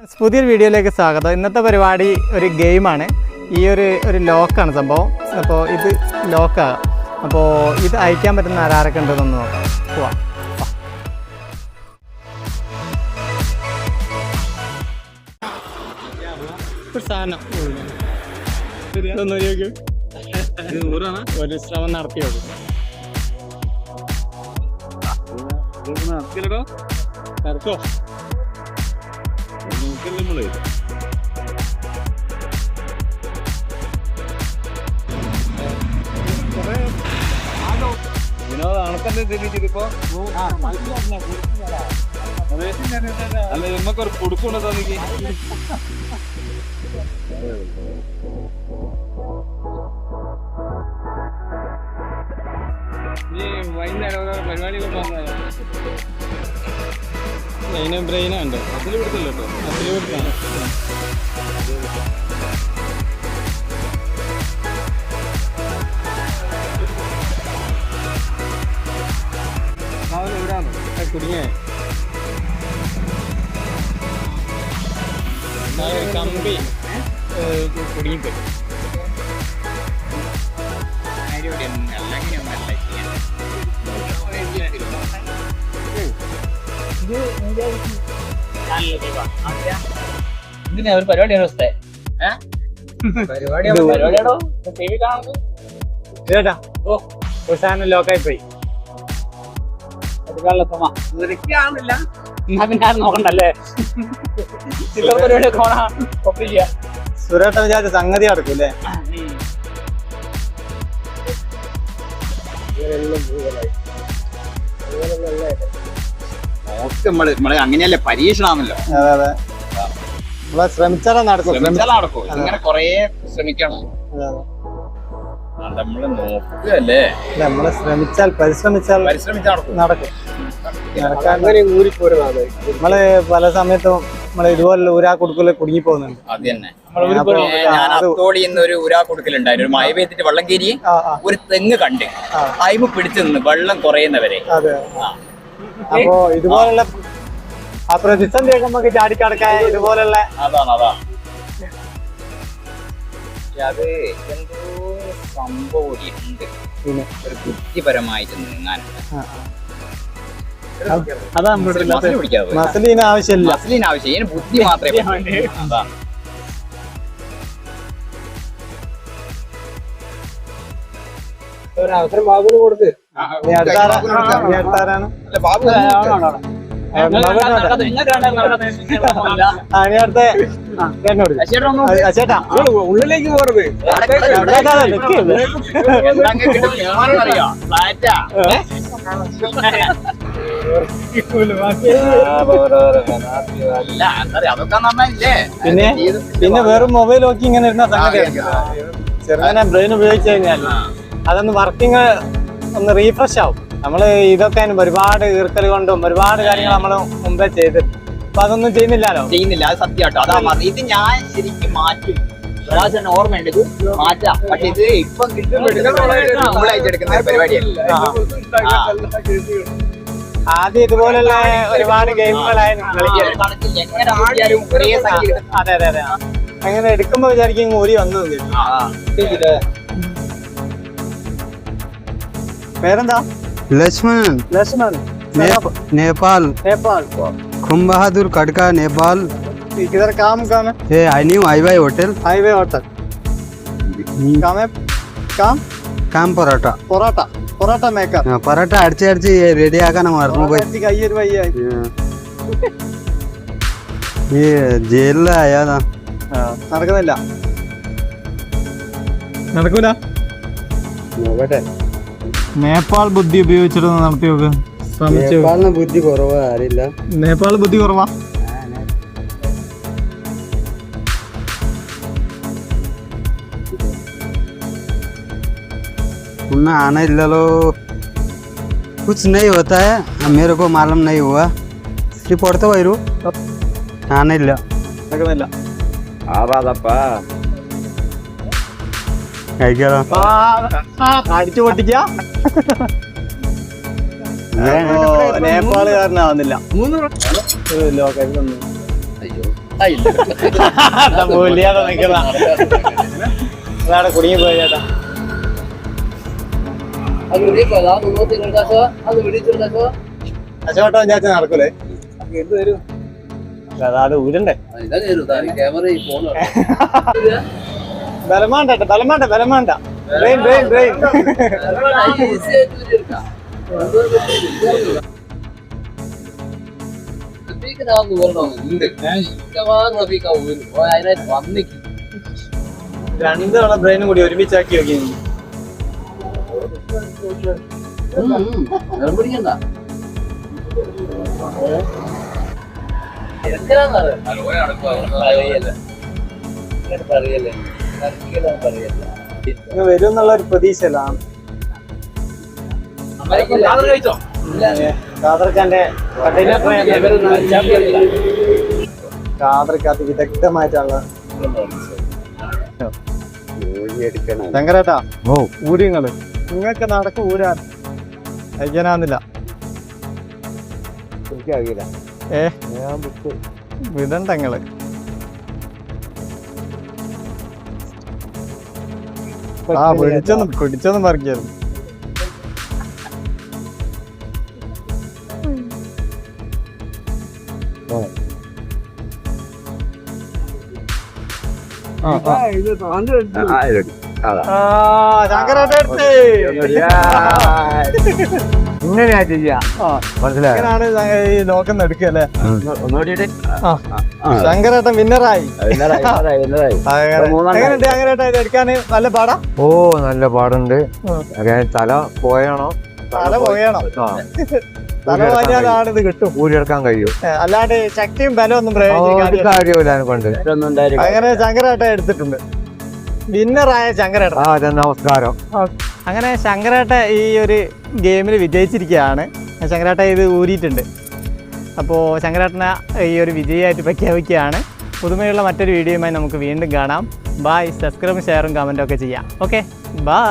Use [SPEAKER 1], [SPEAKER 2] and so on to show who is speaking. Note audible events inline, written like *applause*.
[SPEAKER 1] പുതിയൊരു വീഡിയോയിലേക്ക് സ്വാഗതം. ഇന്നത്തെ പരിപാടി ഒരു ഗെയിമാണ്. ഈ ഒരു ഒരു ലോക്കാണ് സംഭവം. അപ്പോൾ ഇത് ലോക്കാകാം അപ്പോൾ ഇത് അയക്കാൻ പറ്റുന്ന ആരാരൊക്കെ ഉണ്ടെന്നൊന്ന് നോക്കാം. പോവാം. ഒരു സാധനം. ഒരു ശ്രമം നടത്തി നോക്കും. നടക്കോ
[SPEAKER 2] അല്ല നമ്മക്കൊരു കൊടുക്കുണ്ടോ തോന്നിക്ക് നീ വൈകുന്നേരം ഓരോ പരിപാടികൾ
[SPEAKER 1] ബ്രെയിന് ബ്രെയിനുണ്ട്
[SPEAKER 2] അതിൽ കൊടുത്തില്ല കേട്ടോ.
[SPEAKER 1] അതിൽ കൊടുത്താണ് കുടുങ്ങിയേ. കമ്പി. കുടുങ്ങിട്ട്
[SPEAKER 3] ഇതിനെ ഒരു പരിപാടിയാണ് ദിവസത്തെ പരിപാടിയാണോ ടി വി കാണുന്നത്?
[SPEAKER 1] കേട്ടാ ഓ. ലോക്കായി പോയി
[SPEAKER 3] പിന്നെ നോക്കണ്ടല്ലേ? ചില്ലറ
[SPEAKER 1] സുരേട്ടൻ വിചാരിച്ച സംഗതി നടക്കൂലേ
[SPEAKER 4] നമ്മൾ. നമ്മൾ അങ്ങനെയല്ലേ പരീക്ഷണാണല്ലോ
[SPEAKER 1] അതെ അതെ. നമ്മളെ ശ്രമിച്ചാലേ നടക്കും.
[SPEAKER 4] ശ്രമിച്ചാൽ നടക്കും. ഇങ്ങനെ കൊറേ ശ്രമിക്കണം.
[SPEAKER 1] അതെ, അതെ.
[SPEAKER 4] നമ്മൾ നോക്കുകയല്ലേ?
[SPEAKER 1] ഇല്ല, നമ്മൾ ശ്രമിച്ചാൽ പരിശ്രമിച്ചാൽ
[SPEAKER 4] പരിശ്രമിച്ചാൽ നടക്കും.
[SPEAKER 1] നമ്മൾ പല സമയത്തും നമ്മൾ ഇതുപോലെ ഊരാ കൊടുക്കൽ കുടുങ്ങി പോകുന്നുണ്ട്
[SPEAKER 4] അത് തന്നെ. ഞാൻ
[SPEAKER 1] അത്
[SPEAKER 4] അത്തോളി എന്ന് ഒരു ഉരാ കൊടുക്കലുണ്ടായിരുന്നു. ഒരു മഴ പെയ്തിട്ട് വെള്ളം
[SPEAKER 1] ആ
[SPEAKER 4] ഒരു തെങ്ങ് കണ്ട്. അയിമ പിടിച്ചു നിന്ന് വെള്ളം കുറയുന്നവരെ.
[SPEAKER 1] അതെ. അപ്പോ ഇതുപോലുള്ള ആ പ്രതിസന്ധിയൊക്കെ നമുക്ക് ചാടിക്കടക്കാൻ ഇതുപോലുള്ള
[SPEAKER 4] അതാണ് അതാണ്. അത് എന്തോ സംഭവം ഉണ്ട്. ഒരു ബുദ്ധിപരമായിട്ട് നീങ്ങാൻ
[SPEAKER 1] ആ, ആ. അതാ നമ്മുടെ
[SPEAKER 4] മസിൽ പിടിക്കാതെ
[SPEAKER 1] മസലിന് ആവശ്യമില്ല.
[SPEAKER 4] ആവശ്യം ഇതിന് ബുദ്ധി മാത്രമേ. അതാണ്
[SPEAKER 1] നീ അടുത്താരാ നീ
[SPEAKER 4] ചേട്ടാ
[SPEAKER 2] ഉള്ളിലേക്ക്
[SPEAKER 1] പിന്നെ പിന്നെ വേറെ മൊബൈൽ നോക്കി ഇങ്ങനെ ഇരുന്ന സംഗതി ചെറുങ്ങനെ ബ്രെയിൻ ഉപയോഗിച്ചു കഴിഞ്ഞാൽ അതൊന്ന് വർക്കിംഗ് ഒന്ന് റീഫ്രഷ് ആവും. നമ്മൾ ഇതൊക്കെ ഒരുപാട് ഈർക്കൽ കൊണ്ടും ഒരുപാട് കാര്യങ്ങൾ നമ്മൾ മുമ്പേ ചെയ്തിട്ടുണ്ട്. അപ്പൊ അതൊന്നും ചെയ്യുന്നില്ലല്ലോ?
[SPEAKER 4] ചെയ്യുന്നില്ല അത് സത്യമാട്ടോ. അതാ ഇത് ഞാൻ ശരിക്കും മാറ്റും. ഒരാഴ്ച ഓർമ്മയുണ്ട്. ഇത് മാറ്റാം. പക്ഷെ ഇത് ഇപ്പം കിട്ടുമ്പോഴായിട്ട് എടുക്കുന്ന ഒരു പരിപാടിയല്ല. ആ.
[SPEAKER 1] ആദ്യം ഇതുപോലുള്ള ഒരുപാട് ഗെയിമുകളായിരുന്നു അതെ അതെ അതെ. അങ്ങനെ എടുക്കുമ്പോ വിചാരിക്കും ഊരി വന്നു പേരെന്താ
[SPEAKER 5] लक्ष्मण
[SPEAKER 1] ലക്ഷ്മൺ
[SPEAKER 5] नेप, नेपाल
[SPEAKER 1] नेपाल
[SPEAKER 5] खुम बहादुर कड़का नेपाल
[SPEAKER 1] किधर काम काम है
[SPEAKER 5] ये I knew I Y hotel
[SPEAKER 1] highway hotel काम है काम
[SPEAKER 5] काम पराठा
[SPEAKER 1] പൊറോട്ട പൊറോട്ട മേക്കർ
[SPEAKER 5] हाँ, पराठा अड़चे अड़चे ये रेडी आका ना मार मोबाइल
[SPEAKER 1] കയ്യൊരു വയ്യായി
[SPEAKER 5] ये जेल आया था
[SPEAKER 1] നടക്കുന്നില്ല നടക്കൂല നേപ്പാൾ ബുദ്ധി ഉപയോഗിച്ചിട്ടൊന്ന് നടത്തി നോക്ക്. ശ്രമിച്ചു.
[SPEAKER 5] നേപ്പാളിന് ബുദ്ധി കുറവാ അറിയില്ല
[SPEAKER 1] നേപ്പാൾ ബുദ്ധി കുറവാ.
[SPEAKER 5] उनमें आना इल्लो कुछ नहीं होता है मेरे को मालूम नहीं हुआ ശ്രീ പുറത്ത് വരൂ കാണാനില്ല
[SPEAKER 1] നടക്കുന്നില്ല. ആവാതപ്പാ.
[SPEAKER 5] കഴിക്കാലോ.
[SPEAKER 1] അടിച്ചു പൊട്ടിക്ക. നേപ്പാളുകാരനാവുന്നില്ല. അതാണ് കുടുങ്ങി പോയ ചേട്ടാ അശോട്ടോ നടക്കൂലേ? അല്ല, അത് ഊരണ്ടേ?
[SPEAKER 3] ക്യാമറ ഫോൺ *laughs*
[SPEAKER 1] ബലമാണ്ട ബലമാണ്ട ബലമാണ്ട. Brain brain brain.
[SPEAKER 3] അതിനായിട്ട് വന്നിക്ക്
[SPEAKER 1] രണ്ട് തവണ ബ്രെയിനും കൂടി ഒരുമിച്ചാക്കി നോക്കി
[SPEAKER 3] പിടിക്കണ്ട പറയല്ലേ പറയല്ലേ
[SPEAKER 1] ഇങ്ങ് വരും എന്നുള്ള ഒരു പ്രതീക്ഷയിലാണ് കാതർക്കാന്റെ കഠിന ശങ്കരേട്ടാ ഊരിങ്ങൾ നിങ്ങൾക്ക് നടക്ക് ഊരാൻ. അയ്യനാന്നില്ല
[SPEAKER 5] എനിക്കറിയില്ല.
[SPEAKER 1] ഏ? വിടണ്ടങ്ങൾ. ആ പിടിച്ചൊന്നും പിടിച്ചൊന്നും പറിക്കായിരുന്നു ആ ശങ്കരേട്ട എടുത്ത്.
[SPEAKER 5] ഇങ്ങനെയാ ചെയ്യാ. മനസ്സിലായോ?
[SPEAKER 1] ഇങ്ങനാണ് ഈ നോക്കുന്ന എടുക്കല്ലേ
[SPEAKER 5] ഒന്നുകൂടി
[SPEAKER 1] ശങ്കരേട്ടൻ വിന്നറായി. എങ്ങനെയുണ്ട് ശങ്കരേട്ടൻ ഇത് എടുക്കാൻ നല്ല പാടാ?
[SPEAKER 5] ഓ നല്ല പാടുണ്ട്. അങ്ങനെ തല പോയാണോ?
[SPEAKER 1] തല പോയണം?
[SPEAKER 5] ആ.
[SPEAKER 1] തല പോയാലാണ് ഇത് കിട്ടും.
[SPEAKER 5] ഊരിയെടുക്കാൻ കഴിയും.
[SPEAKER 1] ഏ, അല്ലാണ്ട് ശക്തിയും ബലവും ഒന്നും
[SPEAKER 5] ആ,
[SPEAKER 1] പ്രയോഗിക്കാൻ
[SPEAKER 5] ഒരു കാര്യമില്ല. അതിനെ കൊണ്ട്.
[SPEAKER 1] അങ്ങനെ ശങ്കരേട്ടൻ എടുത്തിട്ടുണ്ട്. വിന്നറായ ശങ്കരേട്ടൻ.
[SPEAKER 5] ആ അതെ നമസ്കാരം.
[SPEAKER 1] അങ്ങനെ ശങ്കരേട്ട ഈ ഒരു ഗെയിമിൽ വിജയിച്ചിരിക്കുകയാണ് ശങ്കരേട്ട ഇത് ഊരിയിട്ടുണ്ട്. അപ്പോൾ ശങ്കരേട്ടനെ ഈ ഒരു വിജയമായിട്ട് പ്രഖ്യാപിക്കുകയാണ്. പുതുമയുള്ള മറ്റൊരു വീഡിയോയുമായി നമുക്ക് വീണ്ടും കാണാം. ബായ് സബ്സ്ക്രൈബും ഷെയറും കമന്റും ഒക്കെ ചെയ്യാം. Okay bye